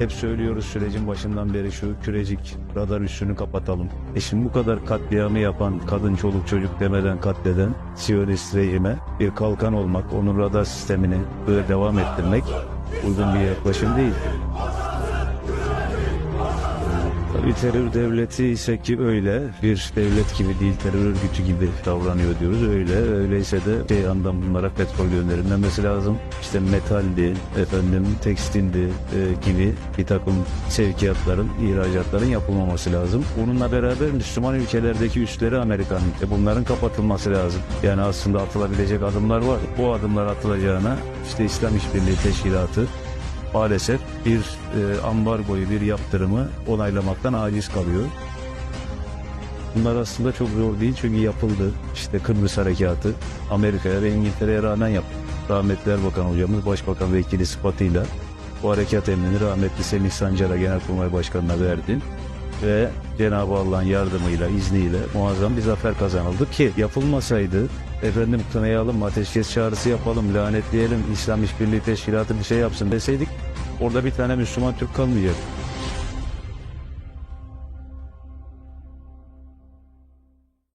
Hep söylüyoruz sürecin başından beri şu kürecik radar üssünü kapatalım. E şimdi bu kadar katliamı yapan, kadın çoluk çocuk demeden katleden Siyonist rejime bir kalkan olmak, onun radar sistemini böyle devam ettirmek uygun bir yaklaşım değil. Tabii terör devleti ise ki öyle bir devlet gibi değil terör örgütü gibi davranıyor diyoruz. Öyle öyleyse de şey yandan bunlara petrol gönderilmemesi lazım. İşte metaldi efendim tekstildi e, gibi bir takım sevkiyatların ihracatların yapılmaması lazım. Bununla beraber Müslüman ülkelerdeki üsleri Amerikan e, bunların kapatılması lazım. Yani aslında atılabilecek adımlar var. Bu adımlar atılacağına işte İslam İşbirliği Teşkilatı maalesef bir e, ambargoyu, bir yaptırımı onaylamaktan aciz kalıyor. Bunlar aslında çok zor değil çünkü yapıldı. İşte Kıbrıs Harekatı Amerika'ya ve İngiltere'ye rağmen yaptı. Rahmetli Erbakan hocamız başbakan vekili sıfatıyla bu harekat emrini rahmetli Semih Sancar'a Genelkurmay Başkanı'na verdi. Ve Cenab-ı Allah'ın yardımıyla, izniyle muazzam bir zafer kazanıldı ki yapılmasaydı efendim kınayalım, ateşkes çağrısı yapalım, lanetleyelim, İslam İşbirliği Teşkilatı bir şey yapsın deseydik orada bir tane Müslüman Türk kalmayacak.